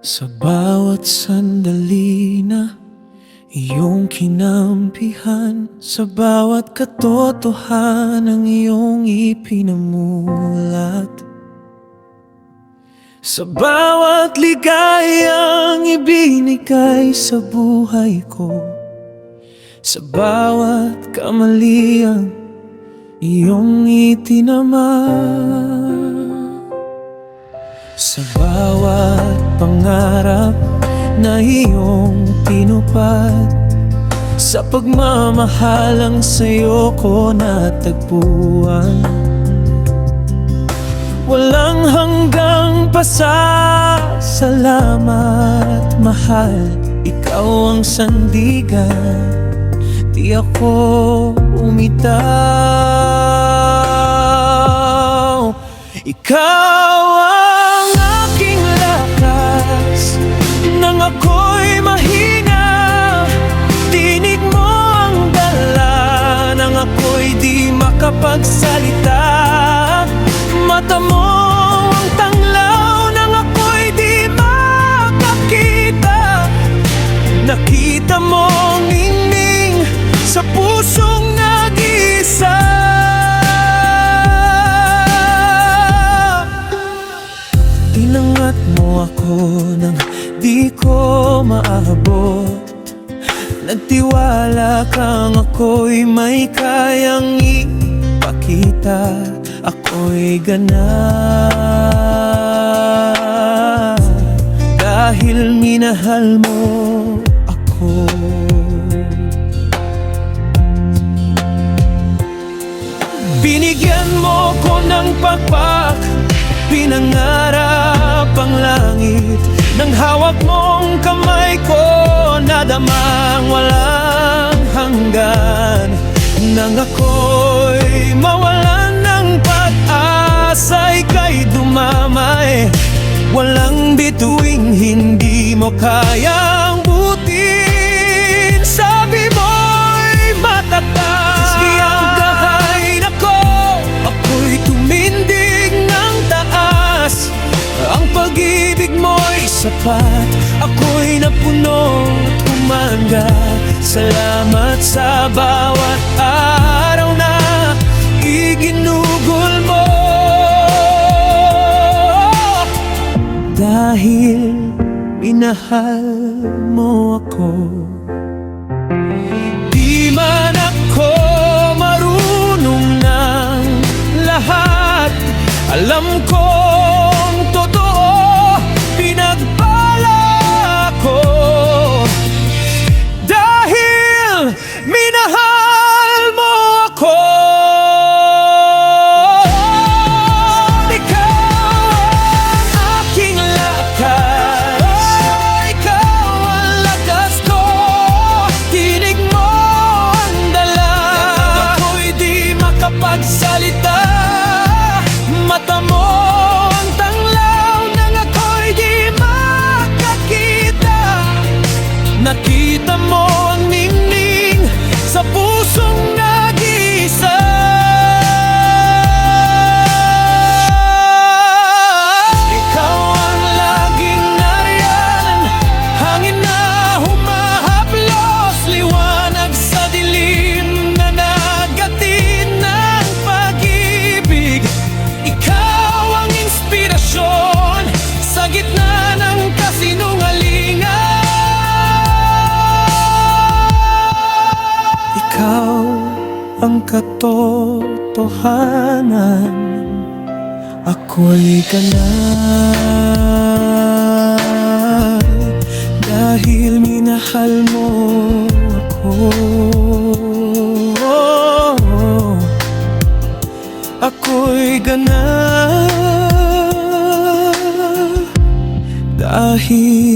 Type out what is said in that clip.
Sa bawat sandali na iyong kinampihan Sa bawat katotohanan iyong ipinamulat. Sa bawat ligayang ibinigay sa buhay ko. Sa bawat kamaliang iyong itinama. Sa bawat pangarap na iyong tinupad. Sa pagmamahalang sa'yo ko natagpuan. Walang hanggang pasasalamat mahal. Ikaw ang sandigan Di ako umitaw. Ikaw makapagsalita. Mata mo ang tanglaw Nang ako'y di makakita. Nakita mo ang ningning Sa pusong nag-isa. Inangat mo ako nang di ko maabot. Nagtiwala kang ako'y may kayang ipakita Ako'y gana Dahil minahal mo ako. Binigyan mo ko ng pagpak Pinangarap ang langit. Nang hawak mong kamay ko Nadamang walang hanggan. Nang ako'y mawalan ng pag-asa Ika'y dumamay. Walang bituing hindi mo kayang butin. Sabi mo'y matatas Siyang kahain ako Ako'y tumindig ng taas. Ang pag-ibig mo'y sapat. Ako'y napuno at humanga Salamat sa bawat araw na Iginugol mo. Dahil minahal mo ako. Di man ako marunong ng lahat. Alam kong ang katotohanan. Ako'y ganay Dahil minahal mo ako. Ako'y ganay Dahil